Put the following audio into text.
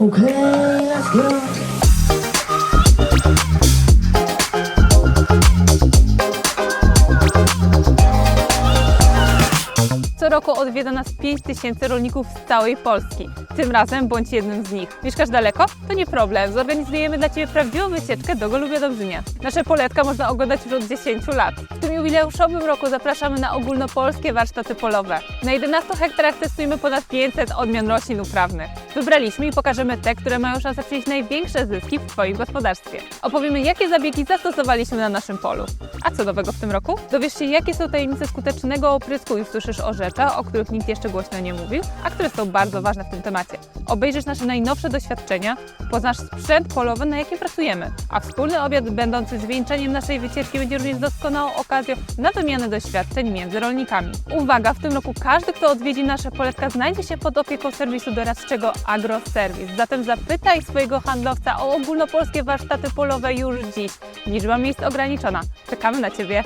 Okay, let's go. Roku odwiedza nas 5 tysięcy rolników z całej Polski. Tym razem bądź jednym z nich. Mieszkasz daleko? To nie problem. Zorganizujemy dla Ciebie prawdziwą wycieczkę do Golubia Dobrzynia. Nasze poletka można oglądać już od 10 lat. W tym jubileuszowym roku zapraszamy na ogólnopolskie warsztaty polowe. Na 11 hektarach testujemy ponad 500 odmian roślin uprawnych. Wybraliśmy i pokażemy te, które mają szansę przynieść największe zyski w Twoim gospodarstwie. Opowiemy, jakie zabiegi zastosowaliśmy na naszym polu. A co nowego w tym roku? Dowiesz się, jakie są tajemnice skutecznego oprysku i suszysz o których nikt jeszcze głośno nie mówił, a które są bardzo ważne w tym temacie. Obejrzysz nasze najnowsze doświadczenia, poznasz sprzęt polowy, na jakim pracujemy, a wspólny obiad będący zwieńczeniem naszej wycieczki będzie również doskonałą okazją na wymianę doświadczeń między rolnikami. Uwaga, w tym roku każdy, kto odwiedzi nasze poletka, znajdzie się pod opieką serwisu doradczego AgroSerwis. Zatem zapytaj swojego handlowca o ogólnopolskie warsztaty polowe już dziś. Liczba miejsc ograniczona. Czekamy na Ciebie.